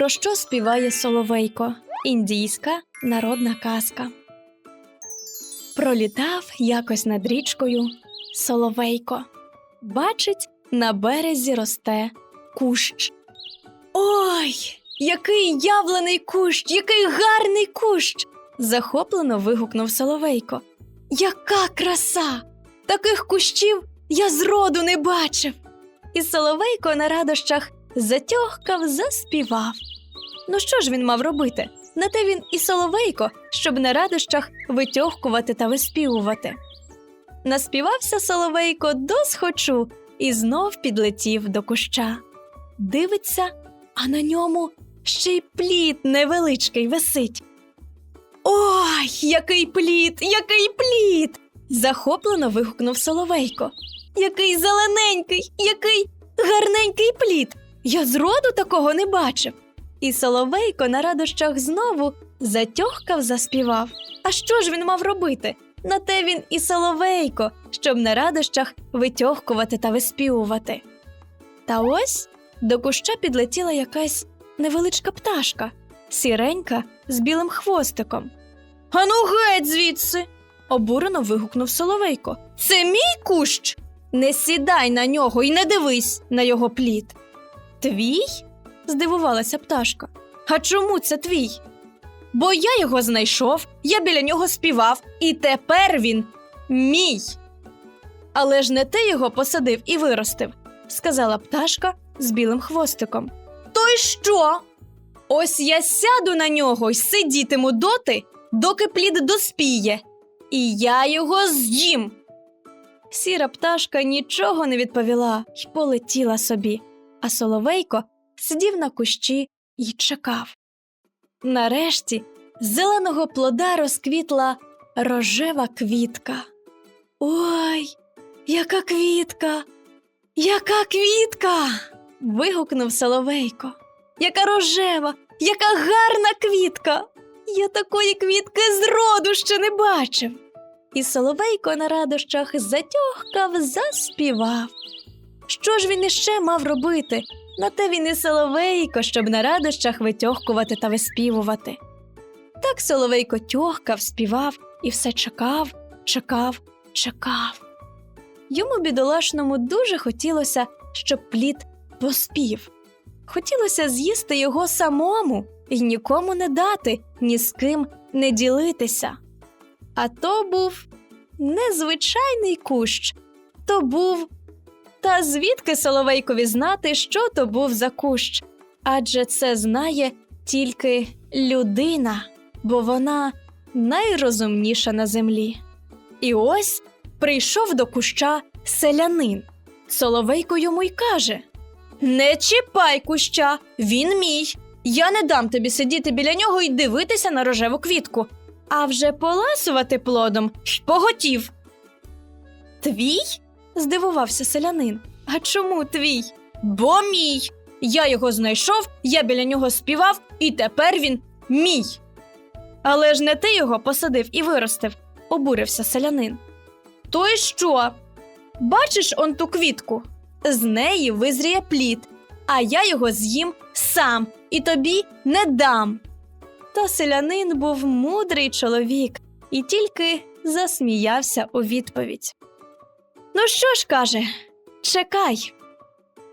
Про що співає Соловейко? Індійська народна казка. Пролітав якось над річкою Соловейко. Бачить, на березі росте кущ. Ой, який явлений кущ, який гарний кущ. захоплено вигукнув Соловейко. Яка краса! Таких кущів я зроду не бачив. І Соловейко на радощах затьохкав, заспівав. Ну що ж він мав робити? На те він і Соловейко, щоб на радощах витьохкувати та виспівувати. Наспівався Соловейко до схочу і знов підлетів до куща. Дивиться, а на ньому ще й плід невеличкий висить. Ой, який плід, який плід! захоплено вигукнув Соловейко. Який зелененький, який гарненький плід! Я зроду такого не бачив. І Соловейко на радощах знову затьохкав, заспівав. А що ж він мав робити? На те він і Соловейко, щоб на радощах витьохкувати та виспівувати. Та ось до куща підлетіла якась невеличка пташка, сіренька з білим хвостиком. Ану геть звідси. обурено вигукнув Соловейко. Це мій кущ. Не сідай на нього і не дивись на його плід. Твій? Здивувалася пташка. А чому це твій? Бо я його знайшов, я біля нього співав, і тепер він мій. Але ж не ти його посадив і виростив, сказала пташка з білим хвостиком. То й що? Ось я сяду на нього й сидітиму доти, доки плід доспіє, і я його з'їм. Сіра пташка нічого не відповіла й полетіла собі, а соловейко сидів на кущі й чекав. Нарешті з зеленого плода розквітла рожева квітка. Ой, яка квітка! Яка квітка! вигукнув Соловейко. Яка рожева, яка гарна квітка! Я такої квітки зроду ще не бачив. І Соловейко на радощах затьохкав, заспівав. Що ж він іще мав робити? На те він і Соловейко, щоб на радощах витьохкувати та виспівувати. Так Соловейко тьохкав, співав і все чекав, чекав, чекав. Йому бідолашному дуже хотілося, щоб плід поспів. Хотілося з'їсти його самому і нікому не дати, ні з ким не ділитися. А то був незвичайний кущ, то був. Та звідки Соловейкові знати, що то був за кущ? Адже це знає тільки людина, бо вона найрозумніша на землі. І ось прийшов до куща селянин. Соловейко йому й каже: Не чіпай куща, він мій. Я не дам тобі сидіти біля нього і дивитися на рожеву квітку, а вже поласувати плодом поготів. Твій? Здивувався селянин. А чому твій? Бо мій. Я його знайшов, я біля нього співав, і тепер він мій. Але ж не ти його посадив і виростив, обурився селянин. То й що? Бачиш он ту квітку? З неї визріє плід, а я його з'їм сам і тобі не дам. Та селянин був мудрий чоловік і тільки засміявся у відповідь. Ну що ж, каже, чекай,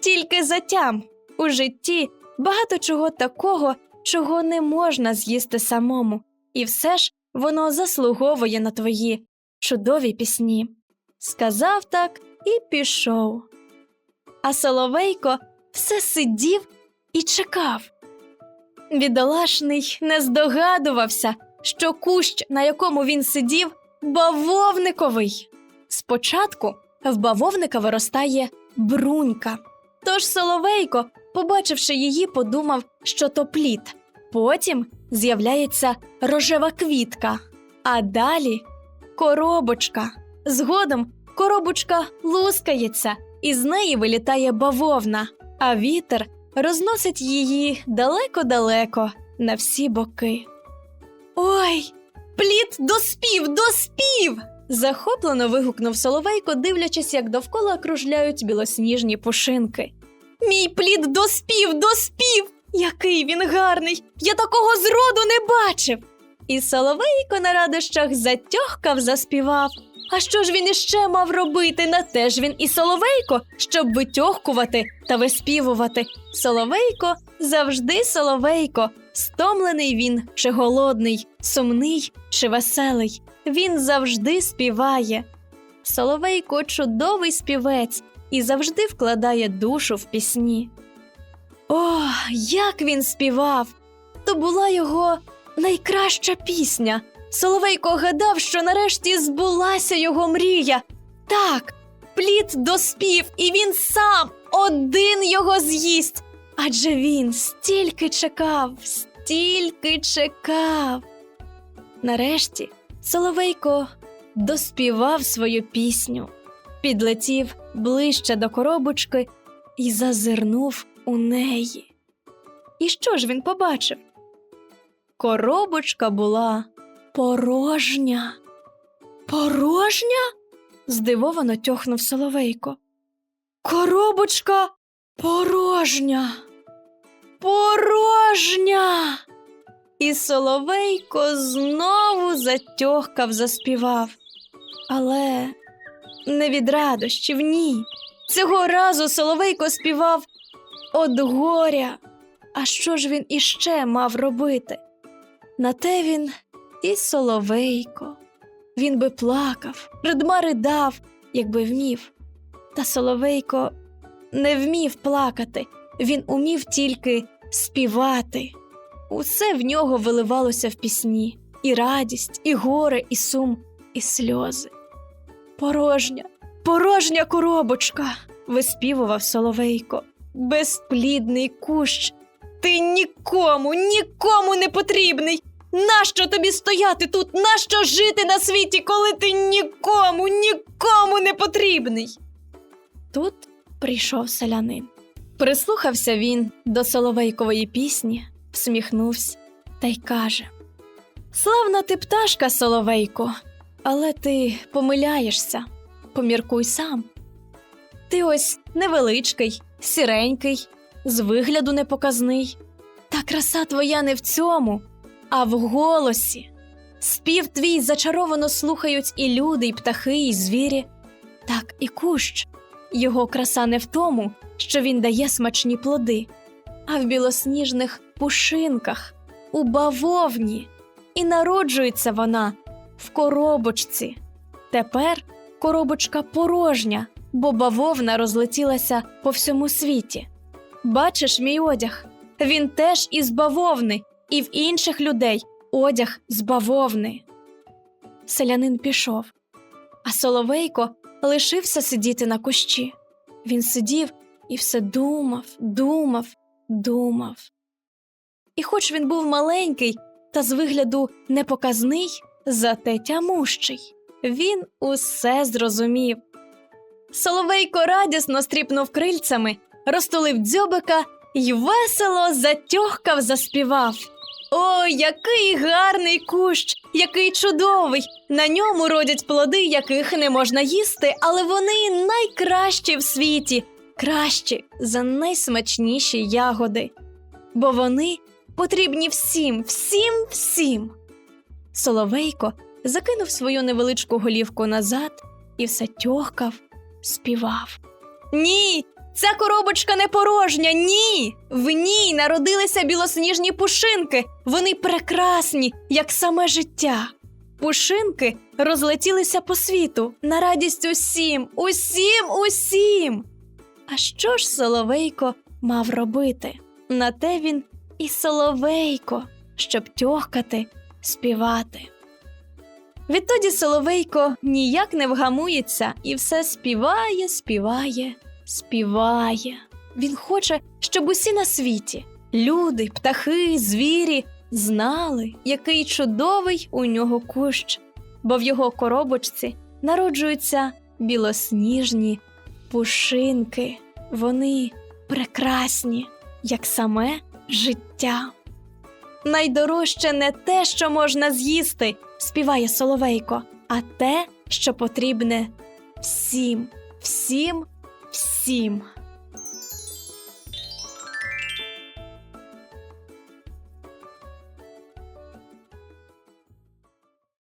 тільки затям у житті багато чого такого, чого не можна з'їсти самому, і все ж воно заслуговує на твої чудові пісні. Сказав так і пішов. А Соловейко все сидів і чекав. Бідолашний не здогадувався, що кущ, на якому він сидів, бавовниковий. Спочатку в бавовника виростає брунька. Тож Соловейко, побачивши її, подумав, що то плід. Потім з'являється рожева квітка, а далі коробочка. Згодом коробочка лускається, і з неї вилітає бавовна, а вітер розносить її далеко-далеко на всі боки. Ой, плід доспів, доспів! Захоплено вигукнув Соловейко, дивлячись, як довкола кружляють білосніжні пушинки. Мій плід доспів, доспів! Який він гарний! Я такого зроду не бачив. І Соловейко на радощах затьохкав, заспівав. А що ж він іще мав робити? На те ж він і Соловейко, щоб витьохкувати та виспівувати. Соловейко завжди Соловейко, стомлений він чи голодний, сумний чи веселий. Він завжди співає. Соловейко чудовий співець і завжди вкладає душу в пісні. О, як він співав! То була його найкраща пісня. Соловейко гадав, що нарешті збулася його мрія. Так, плід доспів, і він сам один його з'їсть. Адже він стільки чекав, стільки чекав. Нарешті Соловейко доспівав свою пісню, підлетів ближче до коробочки і зазирнув у неї. І що ж він побачив? Коробочка була порожня. Порожня? здивовано тьохнув Соловейко. Коробочка порожня. Порожня. І Соловейко знову затьохкав, заспівав. Але не від радощів, ні. Цього разу Соловейко співав од горя. А що ж він іще мав робити? На те він і Соловейко. Він би плакав, ридма ридав, якби вмів. Та Соловейко не вмів плакати, він умів тільки співати. Усе в нього виливалося в пісні і радість, і горе, і сум, і сльози. Порожня, порожня коробочка, виспівував Соловейко. Безплідний кущ. Ти нікому, нікому не потрібний. Нащо тобі стояти тут? Нащо жити на світі, коли ти нікому, нікому не потрібний? Тут прийшов селянин. Прислухався він до Соловейкової пісні, всміхнувся та й каже: Славна ти пташка, Соловейко, але ти помиляєшся, поміркуй сам. Ти ось невеличкий, сіренький, з вигляду непоказний. Та краса твоя не в цьому, а в голосі. Спів твій зачаровано слухають і люди, і птахи, і звірі. Так і кущ. Його краса не в тому, що він дає смачні плоди, а в білосніжних пушинках, у бавовні. І народжується вона в коробочці. Тепер коробочка порожня, бо бавовна розлетілася по всьому світі. Бачиш мій одяг? Він теж із бавовни, і в інших людей одяг з бавовни. Селянин пішов, а Соловейко лишився сидіти на кущі. Він сидів і все думав, думав, думав. І хоч він був маленький та з вигляду непоказний, зате тямущий, він усе зрозумів. Соловейко радісно стріпнув крильцями, розтулив дзьобика й весело затьохкав, заспівав. О, який гарний кущ, який чудовий! На ньому родять плоди, яких не можна їсти, але вони найкращі в світі, кращі за найсмачніші ягоди. Бо вони потрібні всім, всім, всім. Соловейко закинув свою невеличку голівку назад і все тьохкав, співав. Ні, ця коробочка не порожня, ні. В ній народилися білосніжні пушинки. Вони прекрасні, як саме життя. Пушинки розлетілися по світу на радість усім, усім, усім. А що ж Соловейко мав робити? На те він і Соловейко, щоб тьохкати, співати. Відтоді Соловейко ніяк не вгамується і все співає, співає, співає. Він хоче, щоб усі на світі люди, птахи, звірі знали, який чудовий у нього кущ, бо в його коробочці народжуються білосніжні пушинки. Вони прекрасні, як саме життя. Найдорожче не те, що можна з'їсти, співає Соловейко, а те, що потрібне всім, всім, всім.